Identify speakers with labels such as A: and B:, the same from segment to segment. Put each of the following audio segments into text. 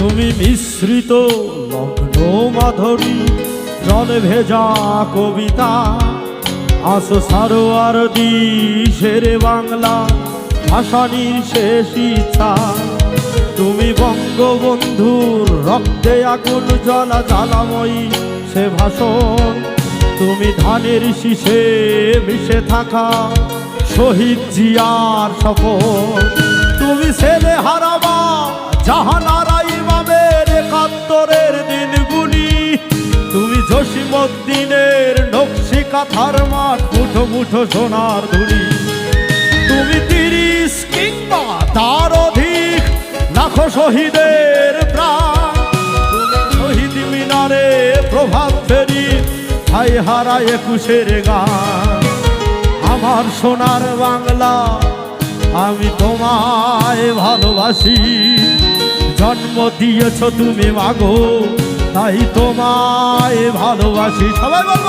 A: তুমি মিশ্রিত লগ্ন মাধুরী, জলে ভেজা কবিতা, আসো সারোয়ার দিশেরে বাংলা ভাসানির শেষ ইচ্ছা। তুমি বঙ্গবন্ধুর রক্তে আগুন জ্বালা জ্বালাময়ী সে ভাষণ, তুমি ধানের শীষে মিশে থাকা শহীদ জিয়ার সফল তুমি ছেলে হারাবা জাহানারা কাথার মাঠ, মুঠো মুঠো সোনার ধুলি তুমি তিরিশ কিংবা তার অধিক লাখো শহীদের শহীদ মিনারে প্রভাব ফেরি ভাই হারা একুশের গান। আমার সোনার বাংলা, আমি তোমায় ভালোবাসি। জন্ম দিয়েছ তুমি মাগো, তাই তোমায় ভালোবাসি। সবাই বলব।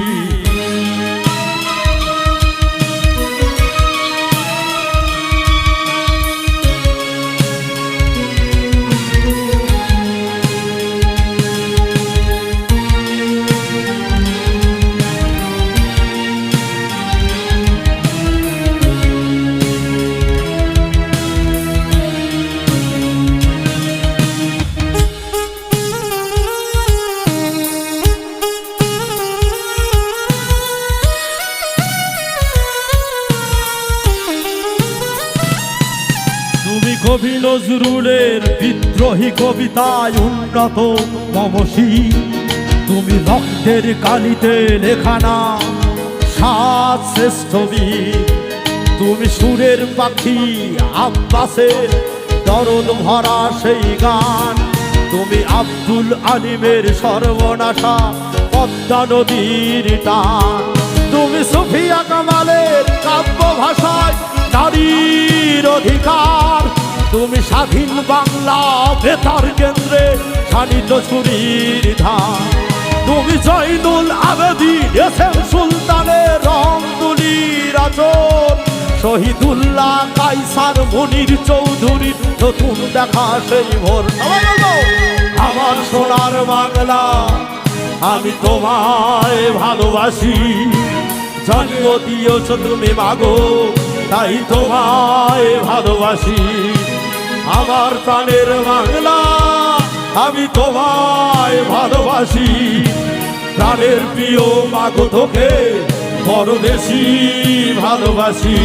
A: কবি নজরুলের বিদ্রোহী কবিতায় উন্নত মমসী। তুমি রক্তের কালিতে লেখানা সাত শ্রেষ্ঠ তুমি সুরের পাখি আব্বাসের দরদ ভরা সেই গান। তুমি আব্দুল আলিমের সর্বনাশা পদ্মা নদীর টান। তুমি সুফিয়া কামালের কাব্য তুমি স্বাধীন বাংলা বেতার কেন্দ্রে শানিত ছুরির ধান। তুমি জয়নুল আবেদিন এস এম সুলতানের রং তুলির আচর। শহীদুল্লাহ কাইসার মনির চৌধুরীর নতুন দেখা সেই ভোর। আমার সোনার বাংলা, আমি তোমায় ভালোবাসি। জন্ম দিয়েছ তুমি, মাগো, তাই তোমায় ভালোবাসি। আমার প্রাণের বাংলা আমি তোমায় ভালোবাসি। প্রাণের প্রিয় মাগো তোকে বড় দেশি ভালোবাসি।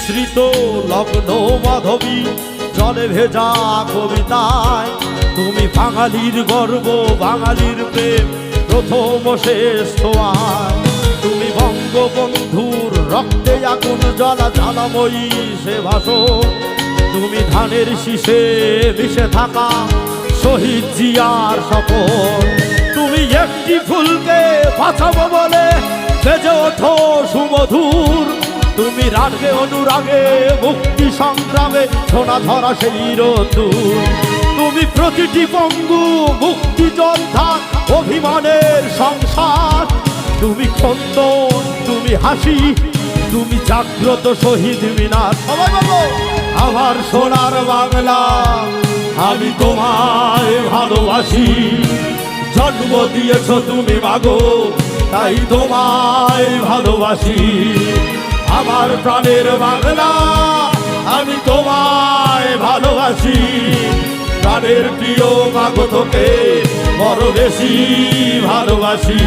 A: মিশ্রিত লগ্ন মাধবী, জলে ভেজা কবিতায়, তুমি বাঙালির গর্ব, বাঙালির প্রেম, প্রথম শেষ আয় তুমি বঙ্গবন্ধুর রক্তে আগুন জ্বালা, জ্বালাময়ী সে ভাষণ। তুমি ধানের শীষে মিশে থাকা শহীদ জিয়ার সফল তুমি একটি ফুলকে বাঁচাবো বলে বেজে ওঠো সুমধুর তুমি রাগে অনুরাগে, মুক্তি সংগ্রামে সোনা ধরা সেই রতুর তুমি প্রতিটি পঙ্গু, মুক্তি যোদ্ধা, অভিমানের সংসার। তুমি খন্দন, তুমি হাসি, তুমি জাগ্রত শহীদ মিনার। সবাই বলো, আমার সোনার বাংলা, আমি তোমায় ভালোবাসি। জন্ম দিয়েছ তুমি মাগো, তাই তোমায় ভালোবাসি। আমার প্রাণের বাংলা আমি তোমায় ভালোবাসি। প্রাণের প্রিয় মাগো তোকে বড় বেশি ভালোবাসি।